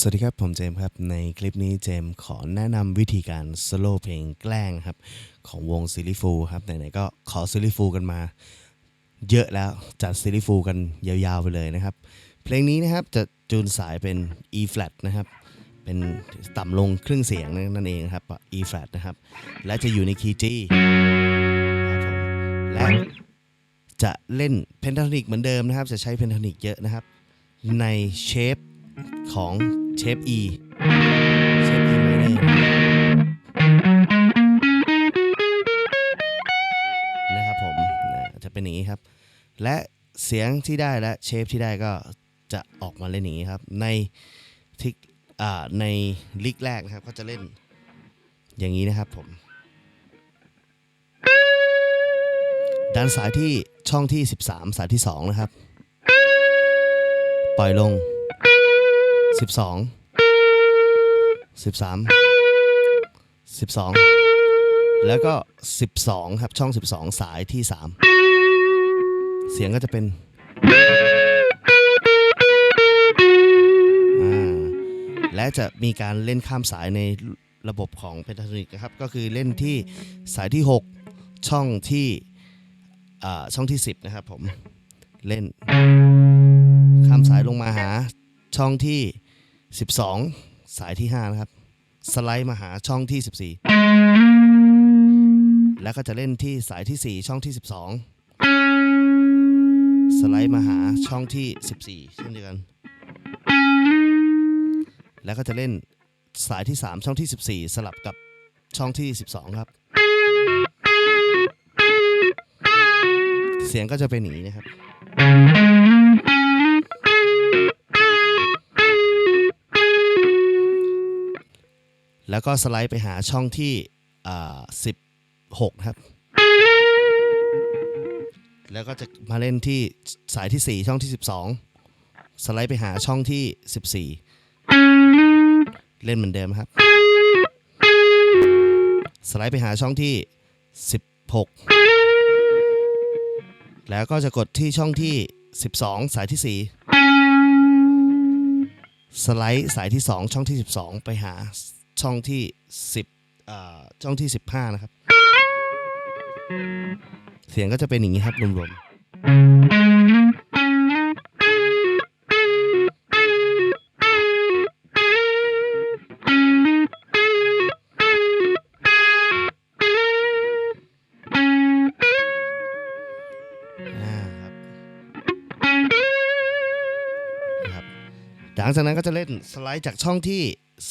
สวัสดีครับ ผมเจมส์ครับ ในคลิปนี้เจมส์ขอแนะนำวิธีการสโลว์เพลงแกล้งครับ ของวงซิลิฟูครับ ไหนๆก็ขอซิลิฟูกันมา เยอะแล้วจัดซิลิฟูกันยาวๆไปเลยนะครับ เพลงนี้นะครับจะจูนสายเป็น E flat นะครับ เป็นต่ำลงครึ่งเสียงนั่นเองครับ E flat นะครับ และจะอยู่ในคีย์ G ครับผมและจะเล่นเพนทาโทนิกเหมือนเดิมนะครับ จะใช้เพนทาโทนิกเยอะนะครับ ในเชฟ ของเชฟ E เชฟ E minor นะครับผมจะเป็นอย่างนี้ครับ และเสียงที่ได้และเชฟที่ได้ก็จะออกมาเล่นอย่างนี้ครับ ในทิกในลิกแรกนะครับ ก็จะเล่นอย่างนี้นะครับผมด้านสายที่ช่องที่ 13 สายที่ 2 นะครับ ปล่อยลง 12 13 12แล้วก็12ครับช่อง12สองสายที่3เสียงก็จะเป็นและจะมีการเล่นข้ามสายในระบบของเพนทาโทนิกนะครับ ก็คือเล่นที่สายที่ 6 ช่องที่ช่องที่ 10 นะครับผม เล่นข้ามสายลงมาหาช่องที่ 12 สายที่ 5 นะครับ สไลด์มาหาช่องที่ 14 แล้วก็จะเล่นที่สายที่ 4 ช่องที่ 12 สไลด์มาหาช่องที่ 14 เช่นเดียวกัน แล้วก็จะเล่นสายที่ 3 ช่องที่ 14 สลับกับช่องที่ 12 ครับ เสียงก็จะเป็นอย่างนี้นะครับ แล้วก็สไลด์ไปหาช่องที่16ครับ แล้วก็จะมาเล่นที่สายที่ 4 ช่องที่ 12 สไลด์ไปหาช่องที่ 14 เล่นเหมือนเดิมครับ สไลด์ไปหาช่องที่ 16 แล้วก็จะกดที่ช่องที่ 12 สายที่ 4 สไลด์สายที่ 2 ช่องที่ 12 ไปหา ช่องที่ 10อ่าช่องที่ 15 นะครับ เสียงก็จะเป็นอย่างนี้ครับรวมๆ หลังจากนั้นก็จะเล่นสไลด์จากช่องที่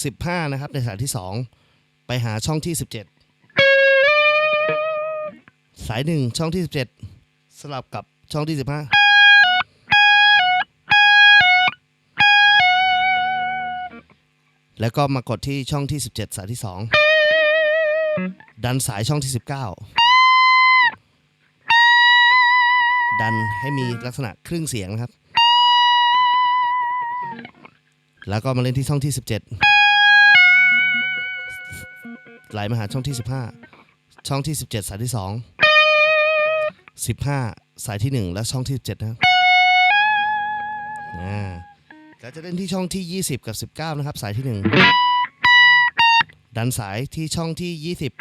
15 นะครับ ในสายที่ 2 ไปหาช่องที่ 17 สาย 1 ช่องที่ 17 สลับกับช่องที่ 15แล้วก็มากดที่ช่องที่ 17 สายที่ 2 ดันสายช่องที่ 19 ดันให้มีลักษณะครึ่งเสียงนะครับ แล้วก็มาเล่นที่ช่องที่ 17 ไหลมาหาช่องที่ 15 ช่องที่ 17 สายที่ 2 15 สายที่ 1 และช่องที่ 17 นะครับอ่าก็จะเล่นที่ช่องที่ 20 กับ 19 นะครับ สายที่ 1 ดันสายที่ช่องที่ 20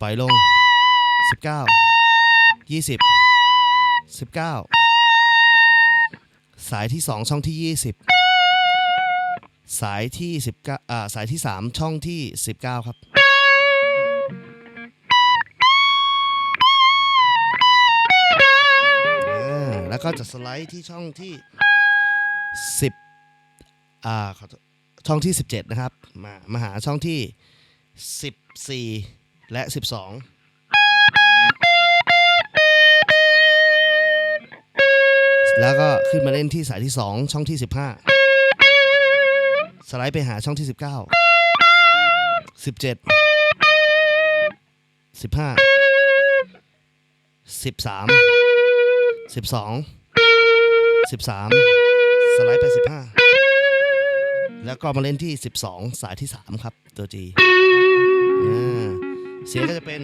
ปล่อยลง 19 20 19 สายที่ 2 ช่องที่ 20 สายที่19อ่าสายที่ 3 ช่องที่ 19 ครับอ่าแล้วก็จะสไลด์ที่ช่องที่ 10อ่าขอโทษช่องที่ 17 นะครับ มามาหาช่องที่ 14 และ 12 แล้วก็ขึ้นมาเล่นที่สายที่ 2 ช่องที่ 15 สไลด์ไปหาช่องที่ 19 17 15 13 12 13 สไลด์ไป 15 แล้วก็มาเล่นที่ 12 สายที่ 3 ครับ ตัว G อ่าเสียงก็จะเป็น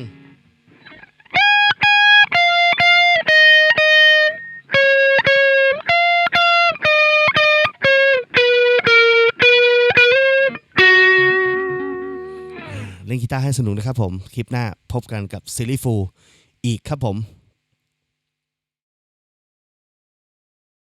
เล่นกีตาร์ให้สนุกนะครับผม คลิปหน้าพบกันกับซิลิฟูอีกครับผม